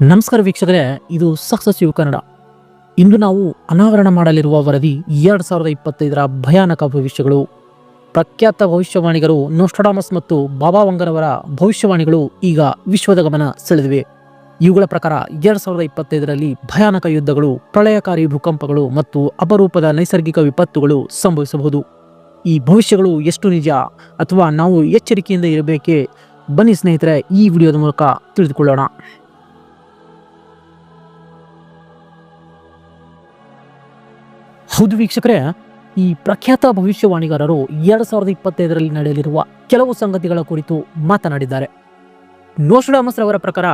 ನಮಸ್ಕಾರ ವೀಕ್ಷಕರೇ, ಇದು ಸಕ್ಸಸ್ ಯು ಕನ್ನಡ. ಇಂದು ನಾವು ಅನಾವರಣ ಮಾಡಲಿರುವ ವರದಿ ಎರಡು ಸಾವಿರದ ಇಪ್ಪತ್ತೈದರ ಭಯಾನಕ ಭವಿಷ್ಯಗಳು. ಪ್ರಖ್ಯಾತ ಭವಿಷ್ಯವಾಣಿಗರು ನೋಸ್ಟಡಾಮಸ್ ಮತ್ತು ಬಾಬಾ ವಂಗರವರ ಭವಿಷ್ಯವಾಣಿಗಳು ಈಗ ವಿಶ್ವದ ಗಮನ ಸೆಳೆದಿವೆ. ಇವುಗಳ ಪ್ರಕಾರ ಎರಡ್ ಸಾವಿರದ ಇಪ್ಪತ್ತೈದರಲ್ಲಿ ಭಯಾನಕ ಯುದ್ಧಗಳು, ಪ್ರಳಯಕಾರಿ ಭೂಕಂಪಗಳು ಮತ್ತು ಅಪರೂಪದ ನೈಸರ್ಗಿಕ ವಿಪತ್ತುಗಳು ಸಂಭವಿಸಬಹುದು. ಈ ಭವಿಷ್ಯಗಳು ಎಷ್ಟು ನಿಜ ಅಥವಾ ನಾವು ಎಚ್ಚರಿಕೆಯಿಂದ ಇರಬೇಕೆ? ಬನ್ನಿ ಸ್ನೇಹಿತರೆ, ಈ ವಿಡಿಯೋದ ಮೂಲಕ ತಿಳಿದುಕೊಳ್ಳೋಣ. ಹೌದು ವೀಕ್ಷಕರೇ, ಈ ಪ್ರಖ್ಯಾತ ಭವಿಷ್ಯವಾಣಿಗಾರರು ಎರಡು ಸಾವಿರದ ಇಪ್ಪತ್ತೈದರಲ್ಲಿ ನಡೆಯಲಿರುವ ಕೆಲವು ಸಂಗತಿಗಳ ಕುರಿತು ಮಾತನಾಡಿದ್ದಾರೆ. ನೋಸ್ಡಾಮಸ್ ಅವರ ಪ್ರಕಾರ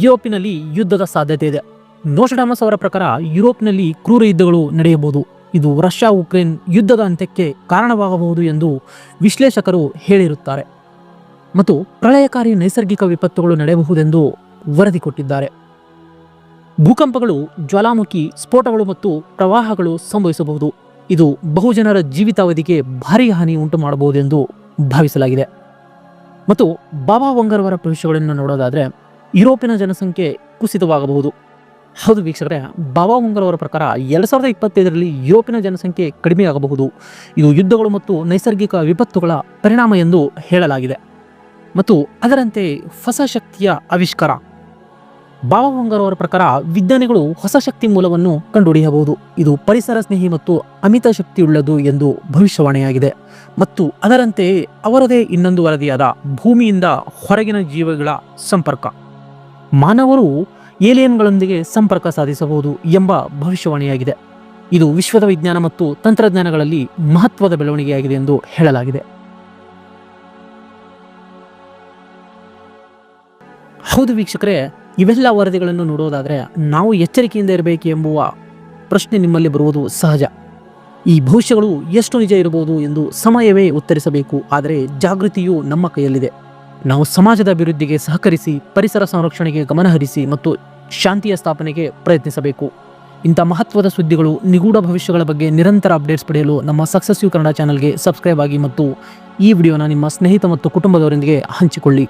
ಯುರೋಪಿನಲ್ಲಿ ಯುದ್ಧದ ಸಾಧ್ಯತೆ ಇದೆ. ನೋಷಡಾಮಸ್ ಅವರ ಪ್ರಕಾರ ಯುರೋಪ್ನಲ್ಲಿ ಕ್ರೂರ ಯುದ್ಧಗಳು ನಡೆಯಬಹುದು. ಇದು ರಷ್ಯಾ ಉಕ್ರೇನ್ ಯುದ್ಧದ ಅಂತ್ಯಕ್ಕೆ ಕಾರಣವಾಗಬಹುದು ಎಂದು ವಿಶ್ಲೇಷಕರು ಹೇಳಿರುತ್ತಾರೆ. ಮತ್ತು ಪ್ರಳಯಕಾರಿ ನೈಸರ್ಗಿಕ ವಿಪತ್ತುಗಳು ನಡೆಯಬಹುದೆಂದು ವರದಿ ಕೊಟ್ಟಿದ್ದಾರೆ. ಭೂಕಂಪಗಳು, ಜ್ವಾಲಾಮುಖಿ, ಸ್ಫೋಟಗಳು ಮತ್ತು ಪ್ರವಾಹಗಳು ಸಂಭವಿಸಬಹುದು. ಇದು ಬಹುಜನರ ಜೀವಿತಾವಧಿಗೆ ಭಾರಿ ಹಾನಿ ಉಂಟು ಮಾಡಬಹುದೆಂದು ಭಾವಿಸಲಾಗಿದೆ. ಮತ್ತು ಬಾಬಾ ವಂಗರವರ ಪ್ರವೇಶಗಳನ್ನು ನೋಡೋದಾದರೆ ಯುರೋಪಿನ ಜನಸಂಖ್ಯೆ ಕುಸಿತವಾಗಬಹುದು. ಹೌದು ವೀಕ್ಷಕರೇ, ಬಾಬಾ ವಂಗರವರ ಪ್ರಕಾರ ಎರಡು ಸಾವಿರದ ಇಪ್ಪತ್ತೈದರಲ್ಲಿ ಯುರೋಪಿನ ಜನಸಂಖ್ಯೆ ಕಡಿಮೆಯಾಗಬಹುದು ಇದು ಯುದ್ಧಗಳು ಮತ್ತು ನೈಸರ್ಗಿಕ ವಿಪತ್ತುಗಳ ಪರಿಣಾಮ ಎಂದು ಹೇಳಲಾಗಿದೆ. ಮತ್ತು ಅದರಂತೆ ಹೊಸ ಶಕ್ತಿಯ ಆವಿಷ್ಕಾರ. ಬಾಬಾವಂಗರ್ ಅವರ ಪ್ರಕಾರ ವಿಜ್ಞಾನಿಗಳು ಹೊಸ ಶಕ್ತಿ ಮೂಲವನ್ನು ಕಂಡುಹಿಡಿಯಬಹುದು. ಇದು ಪರಿಸರ ಸ್ನೇಹಿ ಮತ್ತು ಅಮಿತ ಶಕ್ತಿಯುಳ್ಳದು ಎಂದು ಭವಿಷ್ಯವಾಣಿಯಾಗಿದೆ. ಮತ್ತು ಅದರಂತೆ ಅವರದೇ ಇನ್ನೊಂದು ವರದಿಯಾದ ಭೂಮಿಯಿಂದ ಹೊರಗಿನ ಜೀವಗಳ ಸಂಪರ್ಕ. ಮಾನವರು ಏಲಿಯನ್ಗಳೊಂದಿಗೆ ಸಂಪರ್ಕ ಸಾಧಿಸಬಹುದು ಎಂಬ ಭವಿಷ್ಯವಾಣಿಯಾಗಿದೆ. ಇದು ವಿಶ್ವದ ವಿಜ್ಞಾನ ಮತ್ತು ತಂತ್ರಜ್ಞಾನಗಳಲ್ಲಿ ಮಹತ್ವದ ಬೆಳವಣಿಗೆಯಾಗಿದೆ ಎಂದು ಹೇಳಲಾಗಿದೆ. ಹೌದು ವೀಕ್ಷಕರೇ, ಇವೆಲ್ಲ ವರದಿಗಳನ್ನು ನೋಡೋದಾದರೆ ನಾವು ಎಚ್ಚರಿಕೆಯಿಂದ ಇರಬೇಕು ಎಂಬುವ ಪ್ರಶ್ನೆ ನಿಮ್ಮಲ್ಲಿ ಬರುವುದು ಸಹಜ. ಈ ಭವಿಷ್ಯಗಳು ಎಷ್ಟು ನಿಜ ಇರಬಹುದು ಎಂದು ಸಮಯವೇ ಉತ್ತರಿಸಬೇಕು, ಆದರೆ ಜಾಗೃತಿಯು ನಮ್ಮ ಕೈಯಲ್ಲಿದೆ. ನಾವು ಸಮಾಜದ ಅಭಿವೃದ್ಧಿಗೆ ಸಹಕರಿಸಿ, ಪರಿಸರ ಸಂರಕ್ಷಣೆಗೆ ಗಮನಹರಿಸಿ ಮತ್ತು ಶಾಂತಿಯ ಸ್ಥಾಪನೆಗೆ ಪ್ರಯತ್ನಿಸಬೇಕು. ಇಂಥ ಮಹತ್ವದ ಸುದ್ದಿಗಳು ನಿಗೂಢ ಭವಿಷ್ಯಗಳ ಬಗ್ಗೆ ನಿರಂತರ ಅಪ್ಡೇಟ್ಸ್ ಪಡೆಯಲು ನಮ್ಮ ಸಕ್ಸಸ್ ಯು ಕನ್ನಡ ಚಾನಲ್ಗೆ ಸಬ್ಸ್ಕ್ರೈಬ್ ಆಗಿ ಮತ್ತು ಈ ವಿಡಿಯೋನ ನಿಮ್ಮ ಸ್ನೇಹಿತ ಮತ್ತು ಕುಟುಂಬದವರೊಂದಿಗೆ ಹಂಚಿಕೊಳ್ಳಿ.